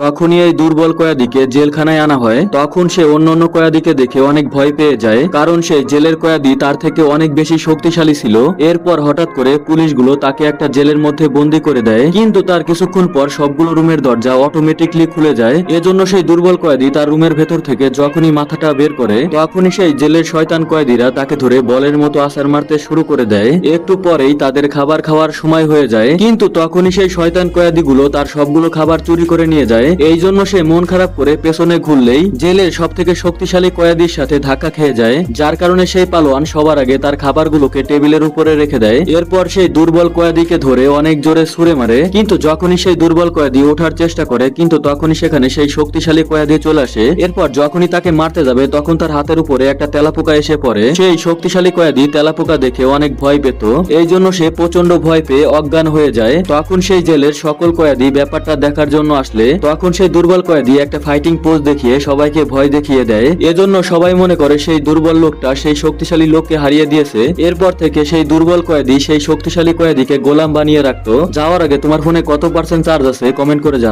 তখনই এই দুর্বল কয়াদিকে জেলখানায় আনা হয়। তখন সে অন্য অন্য কয়াদিকে দেখে অনেক ভয় পেয়ে যায়, কারণ সে জেলের কয়াদি তার থেকে অনেক বেশি শক্তিশালী ছিল। এরপর হঠাৎ করে পুলিশগুলো তাকে একটা জেলের মধ্যে বন্দি করে দেয়, কিন্তু তার কিছুক্ষণ পর সবগুলো রুমের দরজা অটোমেটিকলি খুলে যায়। এজন্য সেই দুর্বল কয়েদি তার রুমের ভেতর থেকে যখনই মাথাটা বের করে, তখনই সেই জেলের শয়তান কয়েদিরা তাকে ধরে বলের মতো আসার মারতে শুরু করে দেয়। একটু পরেই তাদের খাবার খাওয়ার সময় হয়ে যায়, কিন্তু তখনই সেই শয়তান কয়েদিগুলো তার সবগুলো খাবার চুরি করে নিয়ে যায়। এই জন্য সে মন খারাপ করে পেছনে ঘুরলেই জেলের সব থেকে শক্তিশালী কয়েদির সাথে ধাক্কা খেয়ে যায়, যার কারণে সেই পালোয়ান সবার আগে তার খাবারগুলোকে টেবিলের উপরে রেখে দেয়। এরপর সেই দুর্বল কয়েদিকে ধরে অনেক জোরে ছুড়ে মারে। কিন্তু যখনই সেই দুর্বল কয়েদি ওঠার চেষ্টা করে, কিন্তু তখনই সেখানে সেই শক্তিশালী কয়েদি চলে আসে। এরপর যখনই তাকে মারতে যাবে, তখন তার হাতের উপরে একটা তেলাপোকা এসে পড়ে। সেই শক্তিশালী কয়েদি তেলাপোকা দেখে অনেক ভয় পেত। এই জন্য সে প্রচণ্ড ভয় পেয়ে অজ্ঞান হয়ে যায়। তখন সেই জেলের সকল কয়েদি ব্যাপারটা দেখার জন্য আসলে তখন সেই দুর্বল কয়েদি একটা ফাইটিং পোজ দেখিয়ে সবাইকে ভয় দেখিয়ে দেয়। এজন্য সবাই মনে করে সেই দুর্বল লোকটা সেই শক্তিশালী লোককে হারিয়ে দিয়েছে। এরপর থেকে সেই দুর্বল কয়েদি সেই শক্তিশালী কয়েদিকে গোলাম বানিয়ে রাখতো। যাওয়ার আগে তোমার ফোনে কত পার্সেন্ট চার্জ আছে? কমেন্ট করে জানাও।